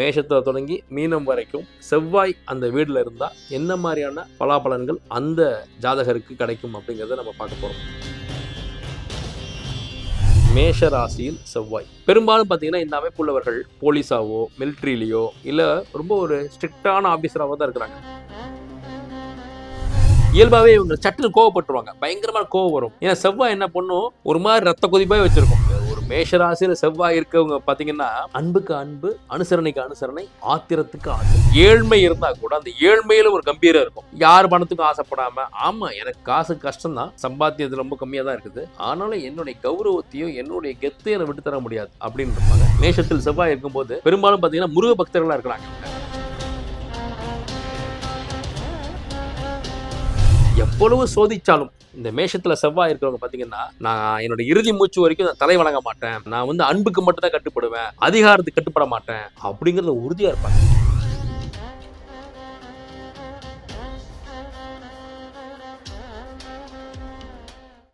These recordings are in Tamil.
மேஷத்தில் தொடங்கி மீனம் வரைக்கும் செவ்வாய் அந்த வீடில் இருந்தால் என்ன மாதிரியான பலாபலன்கள் அந்த ஜாதகருக்கு கிடைக்கும் அப்படிங்கிறத நம்ம பார்க்க போகிறோம் மேஷ ராசியில் செவ்வாய். பெரும்பாலும் பார்த்தீங்கன்னா இந்த அமைப்புள்ளவர்கள் போலீஸாவோ மிலிட்ரிலேயோ இல்லை ரொம்ப ஒரு ஸ்ட்ரிக்டான ஆஃபீஸராகவோ தான் இருக்கிறாங்க. இயல்பாகவே இவங்க சட்டுன்னு கோவப்பட்டுருவாங்க. பயங்கரமான கோவம் வரும். ஏன்னா செவ்வாய் என்ன பண்ணும்? ஒரு மாதிரி ரத்த கொதிப்பாக வச்சுருக்கோம். ஒரு செவ்வாய் இருக்கவங்க பார்த்தீங்கன்னா அன்புக்கு அன்பு அனுசரணைக்கு அனுசரணை ஆத்திரத்துக்கு ஆத்திரம். ஏழ்மை இருந்தா கூட அந்த ஏழ்மையில ஒரு கம்பீரம் இருக்கும். யார் பணத்துக்கும் ஆசைப்படாம ஆமா எனக்கு காசு கஷ்டம் தான் சம்பாத்தியது ரொம்ப கம்மியா தான் இருக்குது. ஆனாலும் என்னுடைய கௌரவத்தையும் என்னுடைய கெத்தையும் விட்டு தர முடியாது அப்படின்னு இருப்பாங்க. மேஷத்தில் செவ்வாய் இருக்கும்போது பெரும்பாலும் பார்த்தீங்கன்னா முருக பக்தர்களா இருக்கிறாங்க. எவ்வளவு சோதிச்சாலும் இந்த மேஷத்துல செவ்வாய் இருக்கிறவங்க பாத்தீங்கன்னா நான் என்னோட இறுதி மூச்சு வரைக்கும் நான் தலை வணங்க மாட்டேன். நான் வந்து அன்புக்கு மட்டும் தான் கட்டுப்படுவேன். அதிகாரத்துக்கு கட்டுப்பட மாட்டேன். அப்படிங்கறத உறுதியா இருப்பாங்க.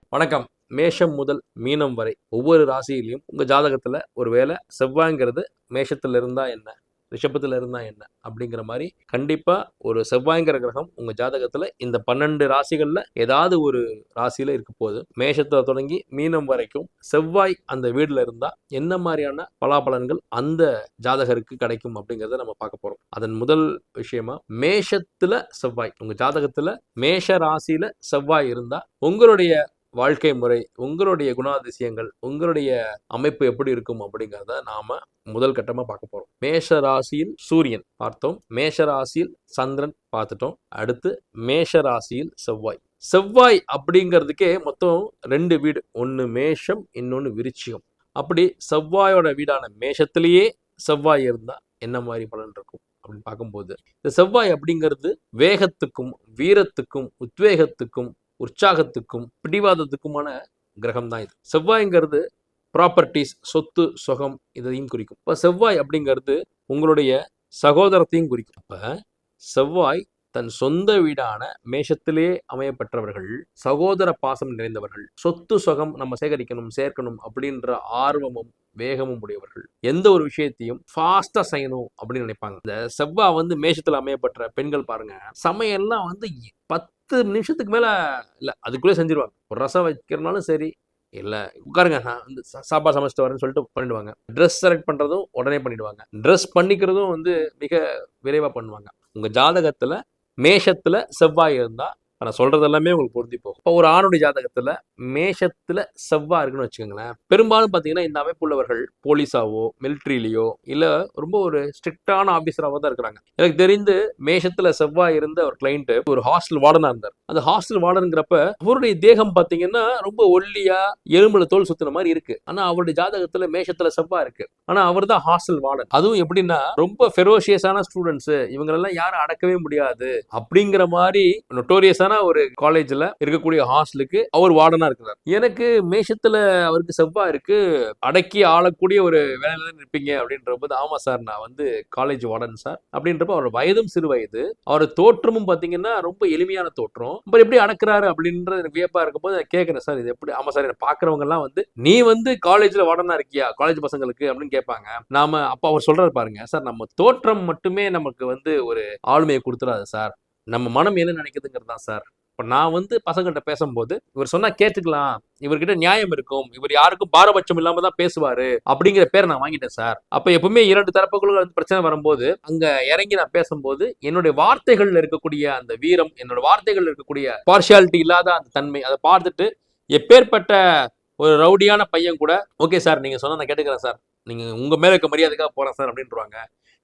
வணக்கம். மேஷம் முதல் மீனம் வரை ஒவ்வொரு ராசியிலையும் உங்க ஜாதகத்துல ஒருவேளை செவ்வாய்ங்கிறது மேஷத்துல இருந்தா என்ன? ரிஷபத்தில் இருந்தால் என்ன? அப்படிங்கிற மாதிரி கண்டிப்பாக ஒரு செவ்வாய்ங்கிற கிரகம் உங்கள் ஜாதகத்தில் இந்த பன்னெண்டு ராசிகளில் ஏதாவது ஒரு ராசியில் இருக்க போகுது. மேஷத்தை தொடங்கி மீனம் வரைக்கும் செவ்வாய் அந்த வீட்டில் இருந்தால் என்ன மாதிரியான பலாபலன்கள் அந்த ஜாதகருக்கு கிடைக்கும் அப்படிங்கிறத நம்ம பார்க்க போகிறோம் அதன் முதல் விஷயமா மேஷத்தில் செவ்வாய். உங்கள் ஜாதகத்தில் மேஷ ராசியில் செவ்வாய் இருந்தால் உங்களுடைய வாழ்க்கை முறை உங்களுடைய குணாதிசயங்கள் உங்களுடைய அமைப்பு எப்படி இருக்கும் அப்படிங்கிறத நாம முதல் கட்டமா பார்க்க போறோம். மேஷ ராசியில் சூரியன் பார்த்தோம். மேஷ ராசியில் சந்திரன் பார்த்துட்டோம். அடுத்து மேஷ ராசியில் செவ்வாய். செவ்வாய் அப்படிங்கிறதுக்கே மொத்தம் ரெண்டு வீடு. ஒன்று மேஷம் இன்னொன்று விருச்சிகம். அப்படி செவ்வாயோட வீடான மேஷத்திலேயே செவ்வாய் இருந்தா என்ன மாதிரி பலன் இருக்கும் அப்படின்னு பார்க்கும்போது இந்த செவ்வாய் அப்படிங்கிறது வேகத்துக்கும் வீரத்துக்கும் உத்வேகத்துக்கும் உற்சாகத்துக்கும் பிடிவாதத்துக்குமான கிரகம் தான் இது. செவ்வாய்ங்கிறது ப்ராப்பர்ட்டிஸ் சொத்து சுகம் இதையும் குறிக்கும். இப்போ செவ்வாய் அப்படிங்கிறது உங்களுடைய சகோதரத்தையும் குறிக்கும். இப்போ செவ்வாய் தன் சொந்த வீடான மேஷத்திலே அமையப்பெற்றவர்கள் சகோதர பாசம் நிறைந்தவர்கள் சொத்து சுகம் நம்ம சேகரிக்கணும் சேர்க்கணும் அப்படின்ற ஆர்வமும் வேகமும் உடையவர்கள். எந்த ஒரு விஷயத்தையும் ஃபாஸ்டா செய்யணும் அப்படின்னு நினைப்பாங்க. இந்த செவ்வாய் வந்து மேஷத்துல அமையப்பட்ட பெண்கள் பாருங்க சமையல்லாம் வந்து பத்து பத்து நிமிஷத்துக்கு மேலே இல்லை அதுக்குள்ளே செஞ்சிருவாங்க. ஒரு ரசம் வைக்கிறனாலும் சரி இல்லை உட்காருங்க நான் வந்து சா- சாப்பாடு சமைச்சிட்டு வரேன்னு சொல்லிட்டு பண்ணிடுவாங்க. ட்ரெஸ் செலக்ட் பண்ணுறதும் உடனே பண்ணிடுவாங்க. ட்ரெஸ் பண்ணிக்கிறதும் வந்து மிக விரைவாக பண்ணுவாங்க. உங்கள் ஜாதகத்தில் மேஷத்தில் செவ்வாய் இருந்தால் நான் சொல்றது எல்லாமே உங்களுக்கு பொருந்தி போகும். இப்போ ஒரு ஆணுடைய ஜாதகத்துல மேஷத்துல செவ்வாய் இருக்குன்னு வச்சுக்கோங்களேன். பெரும்பாலும் பாத்தீங்கன்னா இந்த அமைப்புள்ளவர்கள் போலீஸாவோ மிலிட்ரிலேயோ இல்ல ரொம்ப ஒரு ஸ்ட்ரிக்டான ஆபீசராவோ தான் இருக்கிறாங்க. எனக்கு தெரிந்து மேஷத்துல செவ்வாய் இருந்த ஒரு கிளைண்ட் ஒரு ஹாஸ்டல் வார்டனா இருந்தார். அந்த ஹாஸ்டல் வார்டனுங்கிறப்ப அவருடைய தேகம் பாத்தீங்கன்னா ரொம்ப ஒல்லியா எலும்புல தோல் சுத்தின மாதிரி இருக்கு. ஆனா அவருடைய ஜாதகத்துல மேஷத்துல செவ்வாய் இருக்கு. ஆனா அவர் தான் ஹாஸ்டல் வார்டன். அதுவும் எப்படின்னா ரொம்ப ஃபெரோஷியஸான ஸ்டூடெண்ட்ஸ் இவங்களெல்லாம் யாரும் அடக்கவே முடியாது அப்படிங்கிற மாதிரி ஃபேமஸான ஒரு காலேஜ்ல இருக்கக்கூடிய ஹாஸ்டலுக்கு அவர் வார்டனா இருக்கிறார். எனக்கு மேஷத்துல அவருக்கு செவ்வாய் இருக்கு. அடக்கி ஆளக்கூடிய ஒரு வேலையில தான் இருப்பீங்க அப்படின்ற போது ஆமா சார் நான் வந்து காலேஜ் வார்டன் சார் அப்படின்றப்ப அவர் வயதும் சிறு வயது. அவர் தோற்றமும் பார்த்தீங்கன்னா ரொம்ப எளிமையான தோற்றம். இப்போ எப்படி அடக்குறாரு அப்படின்ற எனக்கு வியப்பா இருக்கும்போது நான் கேட்கறேன் சார் இது எப்படி? ஆமா சார் என்ன பாக்குறவங்க எல்லாம் வந்து நீ வந்து காலேஜ்ல வார்டனா இருக்கியா? காலேஜ் பசங்களுக்கு? அப்படின்னு கேட்பாங்க. நாம அப்ப அவர் சொல்றாரு பாருங்க சார் நம்ம தோற்றம் மட்டுமே நமக்கு வந்து ஒரு ஆளுமையை கொடுத்துடாது சார் நம்ம மனம் என்ன நினைக்குதுங்கிறது தான் சார். இப்போ நான் வந்து பசங்கள்கிட்ட பேசும்போது இவர் சொன்னா கேட்டுக்கலாம். இவர்கிட்ட நியாயம் இருக்கும். இவர் யாருக்கும் பாரபட்சம் இல்லாம தான் பேசுவாரு அப்படிங்கிற பேரை நான் வாங்கிட்டேன் சார். அப்ப எப்பவுமே இரண்டு தரப்புகளும் வந்து பிரச்சனை வரும்போது அங்க இறங்கி நான் பேசும்போது என்னுடைய வார்த்தைகள்ல இருக்கக்கூடிய அந்த வீரம் என்னோட வார்த்தைகள்ல இருக்கக்கூடிய பார்ஷியாலிட்டி இல்லாத அந்த தன்மை அதை பார்த்துட்டு எப்பேற்பட்ட ஒரு ரவுடியான பையன் கூட ஓகே சார் நீங்க சொன்னால் நான் கேட்டுக்கிறேன் சார். நீங்க உங்க மேல இருக்க மரியாதைக்காக போறேன் சார் அப்படின்றாங்க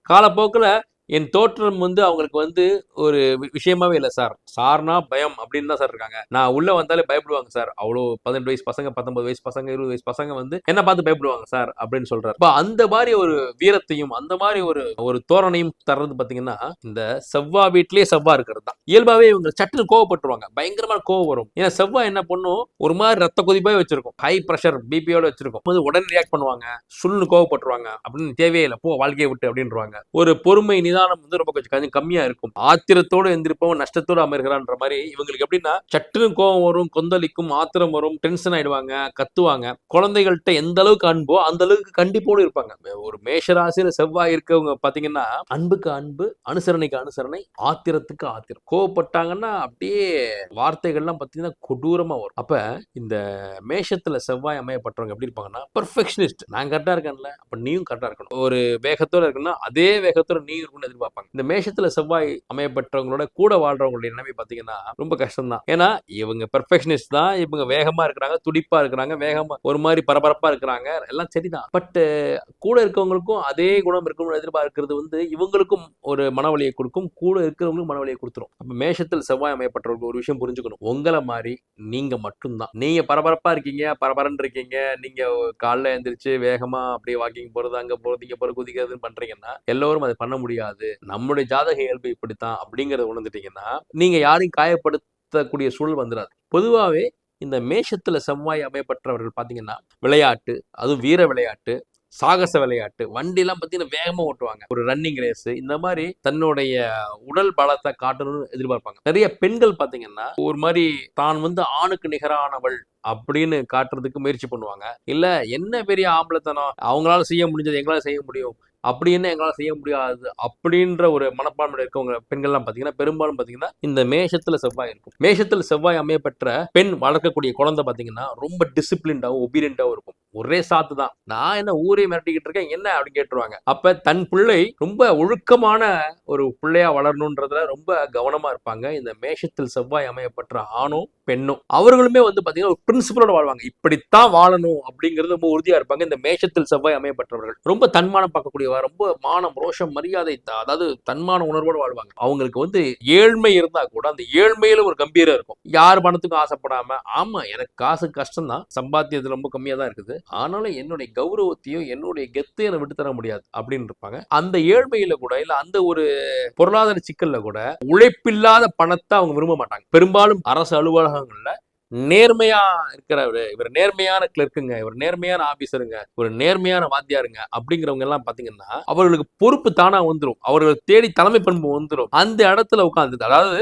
காலப்போக்கில் என் தோற்றம் வந்து அவங்களுக்கு வந்து ஒரு வி- விஷயமாவே இல்லை சார். சார்னா பயம் அப்படின்னு தான் சார் இருக்காங்க. நான் உள்ள வந்தாலே பயப்படுவாங்க சார். அவ்வளோ பதினெட்டு வயசு பசங்க பத்தொன்பது வயசு பசங்க இருபது வயசு பசங்க வந்து என்ன பார்த்து பயப்படுவாங்க சார் அப்படின்னு சொல்றாரு. இப்போ அந்த மாதிரி ஒரு வீரத்தையும் அந்த மாதிரி ஒரு ஒரு தோரணையும் தர்றது பார்த்தீங்கன்னா இந்த செவ்வா வீட்லயே செவ்வா இருக்கிறது தான். இயல்பாவே இவங்க சட்டுன்னு கோவப்பட்டுருவாங்க. பயங்கரமான கோவம் வரும். ஏன்னா செவ்வா என்ன பண்ணும்? ஒரு மாதிரி ரத்த கொதிப்பாக வச்சிருக்கும். ஹை ப்ரெஷர் பிபியோட வச்சிருக்கும். போது உடனே ரியாக்ட் பண்ணுவாங்க. சுள்னு கோவப்பட்டுருவாங்க. அப்படின்னு தேவையே இல்லை. போ வாழ்க்கையை விட்டு அப்படின்றாங்க ஒரு பொறுமை நிதான் நிதானம் வந்து ரொம்ப கொஞ்சம் கொஞ்சம் கம்மியா இருக்கும். ஆத்திரத்தோடு எந்திருப்பவன் நஷ்டத்தோடு அமர்கிறான்ற மாதிரி இவங்களுக்கு எப்படின்னா சட்டுன்னு கோபம் வரும் கொந்தளிக்கும் ஆத்திரம் வரும் டென்ஷன் ஆயிடுவாங்க கத்துவாங்க. குழந்தைகள்கிட்ட எந்த அளவுக்கு அன்போ அந்த அளவுக்கு கண்டிப்போடு இருப்பாங்க. ஒரு மேஷராசியில செவ்வாய் இருக்கவங்க பாத்தீங்கன்னா அன்புக்கு அன்பு அனுசரணைக்கு அனுசரணை ஆத்திரத்துக்கு ஆத்திரம். கோவப்பட்டாங்கன்னா அப்படியே வார்த்தைகள்லாம் பாத்தீங்கன்னா கொடூரமா வரும். அப்ப இந்த மேஷத்துல செவ்வாய் அமையப்பட்டவங்க எப்படி இருப்பாங்கன்னா பெர்ஃபெக்ஷனிஸ்ட் நான் கரெக்டா இருக்கேன்ல அப்ப நீயும் கரெக்டா இருக்கணும். ஒரு வேகத்தோட இருக்குன்னா அதே வேகத்தோட நீ இருக்கணும்னு எதிர்பார்ப்பாங்க. இந்த மேஷத்துல செவ்வாய் அமையப்பட்டவங்களோட கூட வாழ்றவங்களுடைய நிலைமை பாத்தீங்கன்னா ரொம்ப கஷ்டம் தான் ஏன்னா இவங்க பெர்ஃபெக்ஷனிஸ்ட் தான் இவங்க வேகமா இருக்கிறாங்க துடிப்பா இருக்கிறாங்க வேகமா ஒரு மாதிரி பரபரப்பா இருக்கிறாங்க எல்லாம் சரிதான். பட் கூட இருக்கவங்களுக்கும் அதே குணம் இருக்கணும்னு எதிர்பார்க்கிறது வந்து இவங்களுக்கும் ஒரு மனவழியை கொடுக்கும் கூட இருக்கிறவங்களுக்கும் மனவழியை கொடுத்துரும். அப்ப மேஷத்தில் செவ்வாய் அமையப்பட்டவர்கள் ஒரு விஷயம் புரிஞ்சுக்கணும். உங்களை மாதிரி நீங்க மட்டும்தான். நீங்க பரபரப்பா இருக்கீங்க பரபரன்னு இருக்கீங்க நீங்க காலைல எந்திரிச்சு வேகமா அப்படியே வாக்கிங் போறது அங்க போறது இங்க போறது குதிக்கிறதுன்னு பண்றீங்கன்னா எல்லோரும் அதை பண்ண முடியாது. நம்முடைய ஜாதக இயல்பு இப்படித்தான் அப்படிங்கறத உணர்ந்துட்டீங்கன்னா நீங்க யாரையும் காயப்படுத்தக்கூடிய சூழல் வந்துடாது பொதுவாகவே இந்த மேஷத்துல செவ்வாய் அமையப்பட்டவர்கள் பாத்தீங்கன்னா விளையாட்டு அதுவும் வீர விளையாட்டு சாகச விளையாட்டு வண்டிலாம் பார்த்தீங்கன்னா வேகமாக ஓட்டுவாங்க. ஒரு ரன்னிங் ரேஸ் இந்த மாதிரி தன்னுடைய உடல் பலத்தை காட்டணும்னு எதிர்பார்ப்பாங்க. நிறைய பெண்கள் பார்த்தீங்கன்னா ஒரு மாதிரி தான் வந்து ஆணுக்கு நிகரானவள் அப்படின்னு காட்டுறதுக்கு முயற்சி பண்ணுவாங்க. இல்ல என்ன பெரிய ஆம்பளத்தனம்? அவங்களால செய்ய முடிஞ்சது எங்களால செய்ய முடியும். அப்படி என்ன எங்களால் செய்ய முடியாது அப்படின்ற ஒரு மனப்பான்மை இருக்கவங்க பெண்கள்லாம் பார்த்தீங்கன்னா பெரும்பாலும் பார்த்தீங்கன்னா இந்த மேஷத்துல செவ்வாய் இருக்கும். மேஷத்துல செவ்வாய் அமையப்பெற்ற பெண் வளர்க்கக்கூடிய குழந்தை பார்த்தீங்கன்னா ரொம்ப டிசிப்ளின்டாகவும் ஒபீரியண்டாகவும் இருக்கும். ஒரே சாத்து தான். நான் என்ன ஊரே மிரட்டிக்கிட்டு இருக்கேன் என்ன அப்படின்னு கேட்டுருவாங்க. அப்ப தன் பிள்ளை ரொம்ப ஒழுக்கமான ஒரு பிள்ளையா வளரணுன்றதுல ரொம்ப கவனமா இருப்பாங்க. இந்த மேஷத்தில் செவ்வாய் அமையப்பட்ட ஆணும் பெண்ணும். அவர்களுமே வந்து பாத்தீங்கன்னா ஒரு பிரின்சிபலோட வாழ்வாங்க. இப்படித்தான் வாழணும் அப்படிங்கிறது ரொம்ப உறுதியா இருப்பாங்க. இந்த மேஷத்தில் செவ்வாய் அமையப்பட்டவர்கள் ரொம்ப தன்மானம் பார்க்கக்கூடியவா ரொம்ப மானம் ரோஷம் மரியாதை அதாவது தன்மான உணர்வோடு வாழ்வாங்க. அவங்களுக்கு வந்து ஏழ்மை இருந்தா கூட அந்த ஏழ்மையில ஒரு கம்பீரம் இருக்கும். யார் பணத்துக்கும் ஆசைப்படாம ஆமா எனக்கு காசு கஷ்டம் தான் சம்பாத்தியத்தில் ரொம்ப கம்மியா தான் இருக்குது. ஆனாலும் என்னுடைய கௌரவத்தையும் என்னுடைய கெத்தையும் விட்டு தர முடியாது அப்படின்னு இருப்பாங்க. அந்த ஏழ்மையில கூட இல்ல அந்த ஒரு பொருளாதார சிக்கல்ல கூட உழைப்பில்லாத பணத்தை அவங்க விரும்ப மாட்டாங்க. பெரும்பாலும் அரசு அலுவலகங்கள்ல நேர்மையா இருக்கிற இவர் நேர்மையான கிளர்க்குங்க இவர் நேர்மையான ஆபீசருங்க ஒரு நேர்மையான வாத்தியாருங்க அப்படிங்கிறவங்க எல்லாம் பாத்தீங்கன்னா அவர்களுக்கு பொறுப்பு தானா வந்துடும் அவர்களை தேடி தலைமை பண்பு வந்துடும் அந்த இடத்துல உட்காந்து அதாவது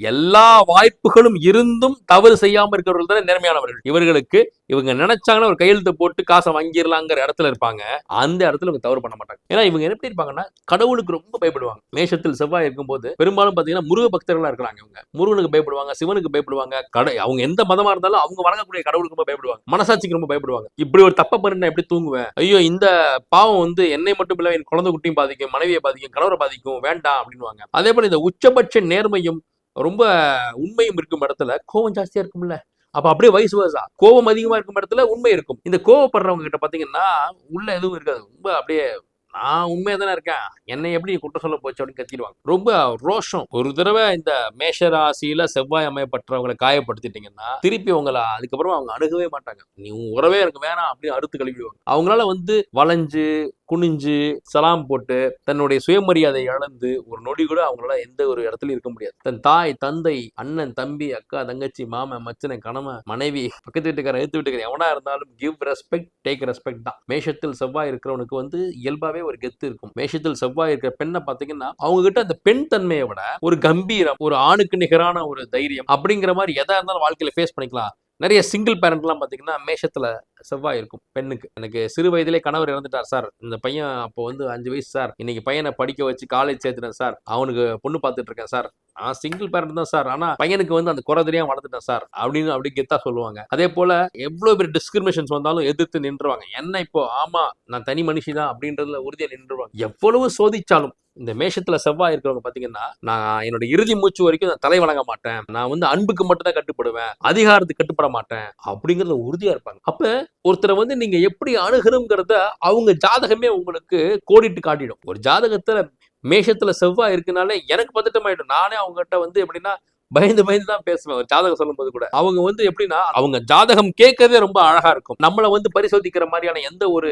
எல்லா வாய்ப்புகளும் இருந்தும் தவறு செய்யாம இருக்கிறவர்கள் தானே நேர்மையானவர்கள். இவர்களுக்கு இவங்க நினைச்சாங்கன்னா ஒரு கையெழுத்து போட்டு காசை வாங்கிடலாங்கிற இடத்துல இருப்பாங்க. அந்த இடத்துல இவங்க தவறு பண்ண மாட்டாங்க. ஏன்னா இவங்க எப்படி இருப்பாங்கன்னா கடவுளுக்கு ரொம்ப பயப்படுவாங்க. மேஷத்தில் செவ்வாய் இருக்கும்போது பெரும்பாலும் பாத்தீங்கன்னா முருக பக்தர்களா இருக்கிறாங்க இவங்க. முருகனுக்கு பயப்படுவாங்க சிவனுக்கு பயப்படுவாங்க கடை அவங்க எந்த மதமா இருந்தாலும் அவங்க வணங்கக்கூடிய கடவுளுக்கு ரொம்ப பயப்படுவாங்க. மனசாட்சிக்கு ரொம்ப பயப்படுவாங்க. இப்படி ஒரு தப்ப பண்ணி எப்படி தூங்குவேன்? ஐயோ இந்த பாவம் வந்து என்னை மட்டும் இல்ல என் குழந்தை குட்டியும் பாதிக்கும் மனைவியை பாதிக்கும் கணவரை பாதிக்கும் வேண்டாம் அப்படின்வாங்க அதே போல இந்த உச்சபட்ச நேர்மையும் ரொம்ப உண்மையும் இருக்கும் இடத்துல கோவம் ஜாஸ்தியா இருக்கும்ல. அப்ப அப்படியே வயசு வயசா கோவம் அதிகமா இருக்கும் இடத்துல உண்மை இருக்கும். இந்த கோவப்படுறவங்க கிட்ட பாத்தீங்கன்னா உள்ள எதுவும் இருக்காது. ரொம்ப அப்படியே நான் உண்மையா தானே இருக்கேன். என்னை எப்படி குற்றம் சொல்ல போச்சு அப்படின்னு கத்திடுவாங்க. ரொம்ப ரோஷம். ஒரு தடவை இந்த மேஷராசியில செவ்வாய் அமையப்பட்டவங்களை காயப்படுத்திட்டீங்கன்னா திருப்பி உங்களை அதுக்கப்புறம் அவங்க அணுகவே மாட்டாங்க. நீ உறவே எனக்கு வேணாம் அப்படின்னு அறுத்து கழுவிடுவாங்க. அவங்களால வந்து வளைஞ்சு குனிஞ்சு சலாம் போட்டு தன்னுடைய சுயமரியாதை இழந்து ஒரு நொடி கூட அவங்களால எந்த ஒரு இடத்துலையும் இருக்க முடியாது. தன் தாய் தந்தை அண்ணன் தம்பி அக்கா தங்கச்சி மாமன் மச்சனை கணவன் மனைவி பக்கத்து வீட்டுக்காரன் எடுத்து வீட்டுக்காரன் எவனா இருந்தாலும் கிவ் ரெஸ்பெக்ட் டேக் ரெஸ்பெக்ட் தான். மேஷத்தில் செவ்வாய் இருக்கிறவனுக்கு வந்து இயல்பாவே ஒரு கெத்து இருக்கும். மேஷத்தில் செவ்வாய் இருக்கிற பெண்ணை பாத்தீங்கன்னா அவங்க கிட்ட அந்த பெண் தன்மையை விட ஒரு கம்பீரம் ஒரு ஆணுக்கு நிகரான ஒரு தைரியம் அப்படிங்கிற மாதிரி எதா இருந்தாலும் வாழ்க்கையில ஃபேஸ் பண்ணிக்கலாம். நிறைய சிங்கிள் பேரண்ட்லாம் பார்த்தீங்கன்னா மேஷத்தில் செவ்வாய் இருக்கும் பெண்ணுக்கு. எனக்கு சிறு வயதிலே கணவர் இறந்துட்டார் சார். இந்த பையன் அப்போ வந்து அஞ்சு வயசு சார். இன்னைக்கு பையனை படிக்க வச்சு காலேஜ் சேர்த்துட்டேன் சார். அவனுக்கு பொண்ணு பார்த்துட்டு இருக்கேன் சார். நான் சிங்கிள் பேரண்ட் தான் சார். ஆனா பையனுக்கு வந்து அந்த குறை தெரியாம வளர்த்துட்டேன் சார். அப்படின்னு அப்படி கெத்தா சொல்லுவாங்க. அதே போல எவ்வளவு பேர் டிஸ்கிரிமினேஷன்ஸ் வந்தாலும் எதிர்த்து நின்றுவாங்க. என்ன இப்போ ஆமா நான் தனி மனுஷி தான் அப்படின்றதுல உறுதியா நின்றுவாங்க எவ்வளவு சோதிச்சாலும் இந்த மேஷத்துல செவ்வாய் இருக்கிறவங்க பாத்தீங்கன்னா நான் என்னோட இறுதி மூச்சு வரைக்கும் நான் தலை வணங்க மாட்டேன். நான் வந்து அன்புக்கு மட்டும் தான் கட்டுப்படுவேன். அதிகாரத்துக்கு கட்டுப்பட மாட்டேன். அப்படிங்கறத உறுதியா இருப்பாங்க. அப்ப ஒருத்தரை வந்து நீங்க எப்படி அணுகணுங்கிறத அவங்க ஜாதகமே உங்களுக்கு கோடிட்டு காட்டிடும். ஒரு ஜாதகத்துல மேஷத்துல செவ்வாய் இருக்குனாலே எனக்கு பதட்டமாயிடும். நானே அவங்ககிட்ட வந்து எப்படின்னா பயந்து பயந்து தான் பேசுவேன் ஒரு ஜாதகம் சொல்லும் போது கூட. அவங்க வந்து எப்படின்னா அவங்க ஜாதகம் கேட்கறதே ரொம்ப அழகா இருக்கும். நம்மளை வந்து பரிசோதிக்கிற மாதிரியான எந்த ஒரு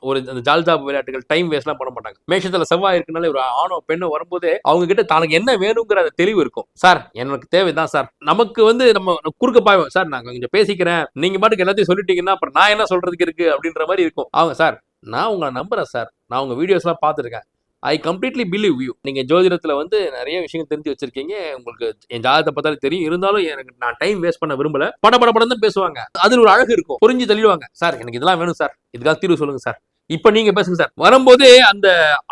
ஒரு அந்த ஜால்ஜாப் விளையாட்டுகள் டைம் வேஸ்ட்லாம் பண்ண மாட்டாங்க. மேஷத்துல செவ்வாய் இருக்குனாலே ஒரு ஆணோ பெண்ணோ வரும்போதே அவங்க கிட்ட தனக்கு என்ன வேணுங்கிற அந்த தெளிவு இருக்கும். சார் எனக்கு தேவைதான் சார். நமக்கு வந்து நம்ம குறுக்க பாய்வோம். சார் நான் கொஞ்சம் பேசிக்கிறேன். நீங்க பாட்டுக்கு எல்லாத்தையும் சொல்லிட்டீங்கன்னா அப்புறம் நான் என்ன சொல்றதுக்கு இருக்கு? அப்படின்ற மாதிரி இருக்கும். அவங்க சார் நான் உங்களை நம்புறேன் சார். நான் உங்க வீடியோஸ்லாம் பார்த்துருக்கேன். ஐ கம்ப்ளீட்லி பிலீவ் யூ நீங்க ஜோதிடத்துல வந்து நிறைய விஷயங்கள் தெரிஞ்சு வச்சிருக்கீங்க. உங்களுக்கு என் ஜாதகத்தை பார்த்தாலே தெரியும். இருந்தாலும் எனக்கு நான் டைம் வேஸ்ட் பண்ண விரும்பல. பட பட படம் தான் பேசுவாங்க. அதில் ஒரு அழகு இருக்கும். புரிஞ்சு தள்ளிடுவாங்க. சார் எனக்கு இதெல்லாம் வேணும் சார். இதுக்காக தீர்வு சொல்லுங்க சார். இப்ப நீங்க பேசுங்க சார். வரும்போதே அந்த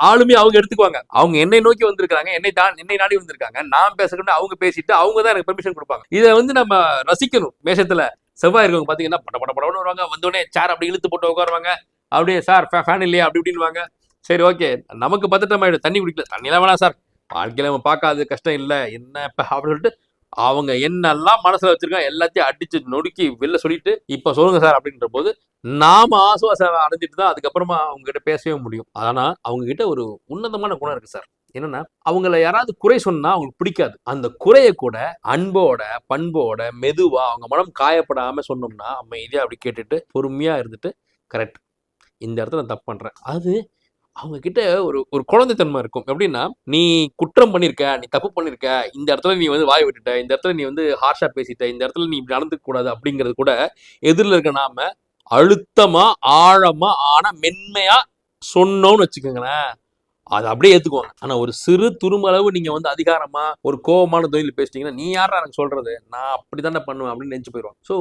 ஆளுமே அவங்க எடுத்துக்குவாங்க. அவங்க என்னை நோக்கி வந்திருக்காங்க என்னை தான் என்னை நாடி வந்திருக்காங்க. நான் பேசணும்னு அவங்க பேசிட்டு அவங்க தான் எனக்கு பெர்மிஷன் கொடுப்பாங்க. இதை வந்து நம்ம ரசிக்கணும். மேஷத்துல செவ்வாய் இருக்கவங்க பாத்தீங்கன்னா பட பட படம்னு வருவாங்க. வந்தோடனே சேர் அப்படி இழுத்து போட்டு உட்காருவாங்க. அப்படியே சார் ஃபேன் இல்லையா? அப்படி இப்படின்வாங்க சரி ஓகே நமக்கு பதட்டமாயிடும். தண்ணி குடிக்கல. தண்ணிலாம் வேணாம் சார் வாழ்க்கையில் நம்ம பார்க்காது கஷ்டம் இல்லை. என்ன இப்போ? அப்படின்னு சொல்லிட்டு அவங்க என்னெல்லாம் மனசில் வச்சிருக்காங்க எல்லாத்தையும் அடித்து நொடுக்கி வெளில சொல்லிட்டு இப்போ சொல்லுங்க சார் அப்படின்ற போது நாம ஆசுவாசம் அடைஞ்சிட்டு தான் அதுக்கப்புறமா அவங்க கிட்ட பேசவே முடியும். ஆனால் அவங்க கிட்ட ஒரு உன்னதமான குணம் இருக்கு சார் என்னன்னா அவங்கள யாராவது குறை சொன்னா அவங்களுக்கு பிடிக்காது. அந்த குறைய கூட அன்போட பண்போட மெதுவா அவங்க மனம் காயப்படாம சொன்னோம்னா அமைதியா அப்படி கேட்டுட்டு பொறுமையா இருந்துட்டு கரெக்ட் இந்த இடத்துல நான் தப்பு பண்றேன். அது அவங்க கிட்ட ஒரு ஒரு குழந்தைத்தன்மை இருக்கும். எப்படின்னா நீ குற்றம் பண்ணிருக்க நீ தப்பு பண்ணிருக்க இந்த இடத்துல நீ வந்து வாய் விட்டுட்ட இந்த இடத்துல நீ வந்து ஹார்ஷா பேசிட்ட இந்த இடத்துல நீ இப்படி நடந்துக்க கூடாது அப்படிங்கிறது கூட எதிரில் இருக்க நாம அழுத்தமா ஆழமா ஆனா மென்மையா சொன்னோம்னு வச்சுக்கோங்களேன். அதை அப்படியே ஏத்துக்குவாங்க. ஆனா ஒரு சிறு துருமளவு நீங்க வந்து அதிகாரமா ஒரு கோபமான தொழில் பேசிட்டீங்கன்னா நீ யாரா எனக்கு சொல்றது? நான் அப்படித்தானே பண்ணுவேன் அப்படின்னு நினைச்சு போயிடுவாங்க. So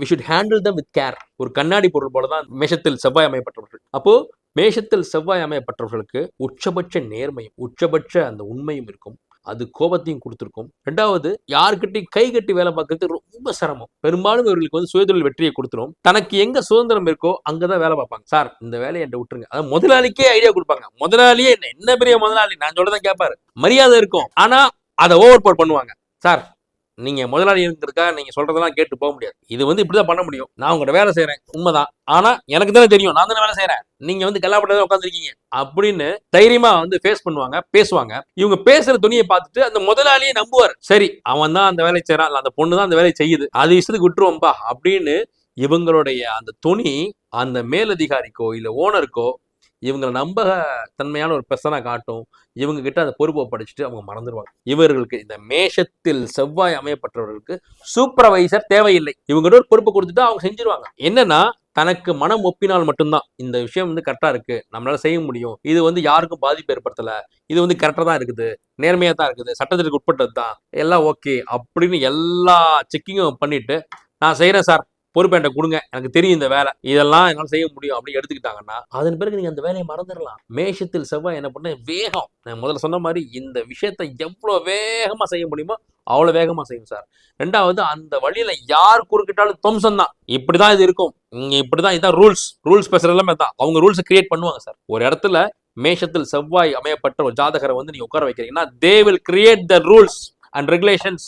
we should handle them with care ஒரு கண்ணாடி பொருள் போல தான் மேஷத்தில் செவ்வாய் அமையப்பட்டவர்கள். அப்போ மேஷத்தில் செவ்வாய் அமையப்பட்டவர்களுக்கு உச்சபட்ச நேர்மையும் உச்சபட்ச அந்த உண்மையும் இருக்கும். அது கோபத்தையும் கொடுத்துருக்கும். ரெண்டாவது யாருக்கிட்டையும் கை கட்டி வேலை பார்க்கறது ரொம்ப சிரமம். பெரும்பாலும் இவர்களுக்கு வந்து சுயதொழில் வெற்றியை கொடுத்துரும். தனக்கு எங்க சுதந்திரம் இருக்கோ அங்கதான் வேலை பார்ப்பாங்க. சார் இந்த வேலையை என்ன விட்டுருங்க. அதாவது முதலாளிக்கே ஐடியா கொடுப்பாங்க. முதலாளியே என்ன என்ன பெரிய முதலாளி? நான் சொல்லதான் கேட்பாரு மரியாதை இருக்கும். ஆனா அதை ஓவர் போட் பண்ணுவாங்க. சார் நீங்க முதலாளி இருக்கிறதுக்காக நீங்க சொல்றதெல்லாம் கேட்டு போக முடியாது. இது வந்து இப்படிதான் பண்ண முடியும். நான் உங்கள்கிட்ட வேலை செய்யறேன் உண்மைதான். ஆனா எனக்கு தானே தெரியும். நான் தானே வேலை செய்யறேன் நீங்க வந்து கல்லாப்பட்டதான் உட்காந்துருக்கீங்க அப்படின்னு தைரியமா வந்து ஃபேஸ் பண்ணுவாங்க பேசுவாங்க. இவங்க பேசுற துணியை பார்த்துட்டு அந்த முதலாளியை நம்புவார். சரி அவன் தான் அந்த வேலையை செய்யறான் இல்லை அந்த பொண்ணு தான் அந்த வேலையை செய்யுது. அது இஷ்டத்துக்கு விட்டுருவோம்பா அப்படின்னு இவங்களுடைய அந்த துணி அந்த மேலதிகாரிக்கோ இல்ல ஓனருக்கோ இவங்களை நம்ப தன்மையான ஒரு பெர்சனாக காட்டும். இவங்க கிட்ட அந்த பொறுப்பை படிச்சுட்டு அவங்க மறந்துடுவாங்க இவர்களுக்கு இந்த மேஷத்தில் செவ்வாய் அமையப்பட்டவர்களுக்கு சூப்பர்வைசர் தேவையில்லை. இவங்க ஒரு பொறுப்பை கொடுத்துட்டு அவங்க செஞ்சிருவாங்க. என்னன்னா தனக்கு மனம் ஒப்பினால் மட்டும்தான். இந்த விஷயம் வந்து கரெக்டாக இருக்குது நம்மளால் செய்ய முடியும். இது வந்து யாருக்கும் பாதிப்பு ஏற்படுத்தலை. இது வந்து கரெக்டாக தான் இருக்குது. நேர்மையாக தான் இருக்குது. சட்டத்திற்கு உட்பட்டது தான் எல்லாம் ஓகே அப்படின்னு எல்லா செக்கிங்கும் பண்ணிட்டு நான் செய்கிறேன் சார் பொறுப்பு என்கிட்ட கொடுங்க. எனக்கு தெரியும் இந்த வேலை. இதெல்லாம் என்னால் செய்ய முடியும் அப்படின்னு எடுத்துக்கிட்டாங்கன்னா அதன் பிறகு நீங்கள் அந்த வேலையை மறந்துடலாம். மேஷத்தில் செவ்வாய் என்ன பண்ண வேகம். நான் முதல்ல சொன்ன மாதிரி இந்த விஷயத்தை எவ்வளோ வேகமாக செய்ய முடியுமோ அவ்வளோ வேகமாக செய்யும் சார். ரெண்டாவது அந்த வழியில் யார் குறுக்கிட்டாலும் துவம்சம் தான். இப்படிதான் இது இருக்கும். இப்படி தான் இதுதான் ரூல்ஸ் ரூல்ஸ் பேசுகிற எல்லாமே தான் அவங்க ரூல்ஸ் கிரியேட் பண்ணுவாங்க சார். ஒரு இடத்துல மேஷத்தில் செவ்வாய் அமையப்பட்ட ஒரு ஜாதகரை வந்து நீங்கள் உட்கார வைக்கிறீங்கன்னா they will create the rules and regulations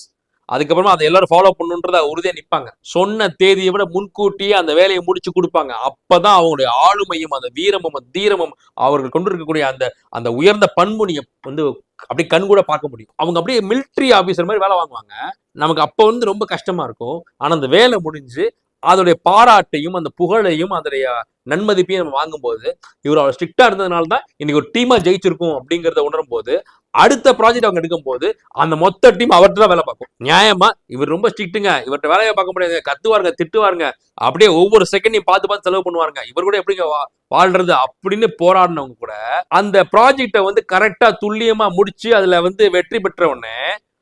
அதுக்கப்புறமா அதை எல்லாரும் ஃபாலோ பண்ணுன்றத உறுதியாக நிற்பாங்க சொன்ன தேதியை விட முன்கூட்டியே அந்த வேலையை முடிச்சு கொடுப்பாங்க. அப்பதான் அவங்களுடைய ஆளுமையும் அந்த வீரமும் தீரமும் அவர்கள் கொண்டு இருக்கக்கூடிய அந்த அந்த உயர்ந்த பண்பு நீங்க வந்து அப்படியே கண் கூட பார்க்க முடியும். அவங்க அப்படியே மிலிட்ரி ஆபீசர் மாதிரி வேலை வாங்குவாங்க. நமக்கு அப்போ வந்து ரொம்ப கஷ்டமா இருக்கும். ஆனா அந்த வேலை முடிஞ்சு அதோடைய பாராட்டையும் அந்த புகழையும் அதோடைய நன்மதிப்பையும் நம்ம வாங்கும்போது இவர் அவ்வளோ ஸ்ட்ரிக்டா இருந்ததுனால தான் இன்னைக்கு ஒரு டீமா ஜெயிச்சிருக்கும் அப்படிங்கிறத உணரும் போது அடுத்த ப்ராஜெக்ட் அவங்க எடுக்கும் போது அந்த மொத்த டீம் அவர்கிட்ட தான் வேலை பார்க்கும். நியாயமா? இவர் ரொம்ப ஸ்ட்ரிக்ட்டுங்க. இவர்கிட்ட வேலையை பார்க்க முடியாது. கத்துவாருங்க திட்டுவாருங்க. அப்படியே ஒவ்வொரு செகண்டையும் பார்த்து பார்த்து செலவு பண்ணுவாருங்க. இவர் கூட எப்படிங்க வா- வாழ்றது அப்படின்னு போராடினவங்க கூட அந்த ப்ராஜெக்டை வந்து கரெக்டா துல்லியமா முடிச்சு அதுல வந்து வெற்றி பெற்ற உடனே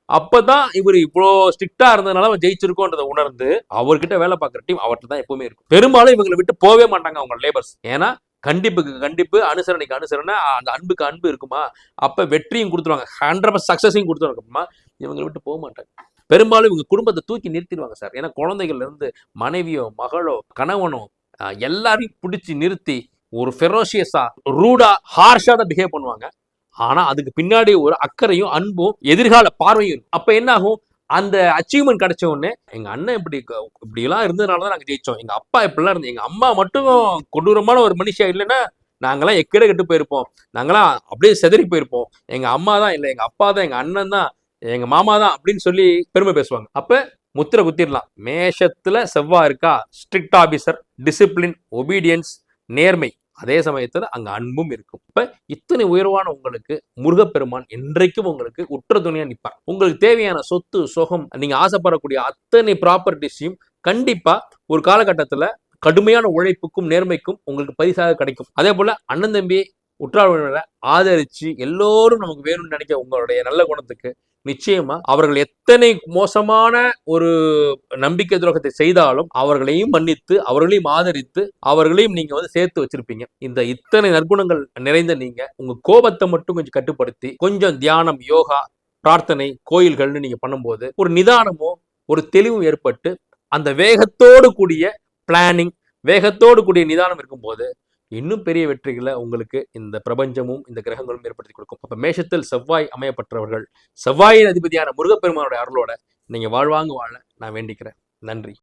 அப்பதான் இவர் இவ்வளோ ஸ்ட்ரிக்டா இருந்ததுனால அவன் ஜெயிச்சிருக்கோன்றதை உணர்ந்து அவர்கிட்ட வேலை பார்க்குற டீம் அவர்கிட்ட தான் எப்பவுமே இருக்கும். பெரும்பாலும் இவங்களை விட்டு போகவே மாட்டாங்க அவங்க லேபர்ஸ் ஏன்னா கண்டிப்புக்கு கண்டிப்பு. அனுசரணைக்கு அனுசரணை. அந்த அன்புக்கு அன்பு இருக்குமா? அப்போ வெற்றியும் கொடுத்துருவாங்க. ஹண்ட்ரட் சக்ஸஸையும் கொடுத்துருவாங்கம்மா இவங்களை விட்டு போக மாட்டாங்க. பெரும்பாலும் இவங்க குடும்பத்தை தூக்கி நிறுத்திடுவாங்க சார். ஏன்னா குழந்தைகள்ல இருந்து மனைவியோ மகளோ கணவனோ எல்லாரையும் பிடிச்சி நிறுத்தி ஒரு ஃபெரோஷியஸா ரூடா ஹார்ஷா தான் பிஹேவ் பண்ணுவாங்க. ஆனா அதுக்கு பின்னாடி ஒரு அக்கறையும் அன்பும் எதிர்கால பார்வையும் அப்போ அப்ப என்ன ஆகும்? அந்த அச்சீவ்மெண்ட் கிடைச்ச உடனே எங்க அண்ணன் இப்படி இப்படிலாம் இருந்ததுனால தான் நாங்க ஜெயிச்சோம். எங்க அப்பா இப்படிலாம் இருந்து எங்க அம்மா மட்டும் கொடூரமான ஒரு மனுஷன் இல்லைன்னா நாங்களாம் எக்கடை கெட்டு போயிருப்போம். நாங்களாம் அப்படியே செதறி போயிருப்போம். எங்க அம்மா தான் இல்லை எங்க அப்பா தான் எங்க அண்ணன் தான் எங்க மாமா தான் அப்படின்னு சொல்லி பெருமை பேசுவாங்க. அப்ப முத்திரை குத்திடலாம். மேஷத்துல செவ்வாய் இருக்கா? ஸ்ட்ரிக்ட் ஆபீசர் டிசிப்ளின் ஒபீடியன்ஸ் நேர்மை. அதே சமயத்தில் அங்கே அன்பும் இருக்கும். இப்போ இத்தனை உயர்வான உங்களுக்கு முருகப்பெருமான் என்றைக்கும் உங்களுக்கு உற்ற துணையாக நிற்பார் உங்களுக்கு தேவையான சொத்து சுகம் நீங்கள் ஆசைப்படக்கூடிய அத்தனை ப்ராப்பர்ட்டிஸையும் கண்டிப்பாக ஒரு காலகட்டத்தில் கடுமையான உழைப்புக்கும் நேர்மைக்கும் உங்களுக்கு பரிசாக கிடைக்கும். அதே போல் அண்ணன் தம்பி உற்றார் உறவினரை ஆதரித்து எல்லோரும் நமக்கு வேணும்னு நினைக்க உங்களுடைய நல்ல குணத்துக்கு நிச்சயமா அவர்கள் எத்தனை மோசமான ஒரு நம்பிக்கை துரோகத்தை செய்தாலும் அவர்களையும் மன்னித்து அவர்களையும் ஆதரித்து அவர்களையும் நீங்க வந்து சேர்த்து வச்சிருப்பீங்க. இந்த இத்தனை நற்குணங்கள் நிறைந்த நீங்க உங்க கோபத்தை மட்டும் கொஞ்சம் கட்டுப்படுத்தி கொஞ்சம் தியானம் யோகா பிரார்த்தனை கோயில்கள்னு நீங்க பண்ணும்போது ஒரு நிதானமும் ஒரு தெளிவும் ஏற்பட்டு அந்த வேகத்தோடு கூடிய பிளானிங் வேகத்தோடு கூடிய நிதானம் இருக்கும்போது இன்னும் பெரிய வெற்றிகளை உங்களுக்கு இந்த பிரபஞ்சமும் இந்த கிரகங்களும் ஏற்படுத்தி கொடுக்கும். அப்போ மேஷத்தில் செவ்வாய் அமையப்பட்டவர்கள் செவ்வாயின் அதிபதியான முருகப்பெருமானுடைய அருளோட நீங்க வாழ்வாங்க வாழ நான் வேண்டிக்கிறேன். நன்றி.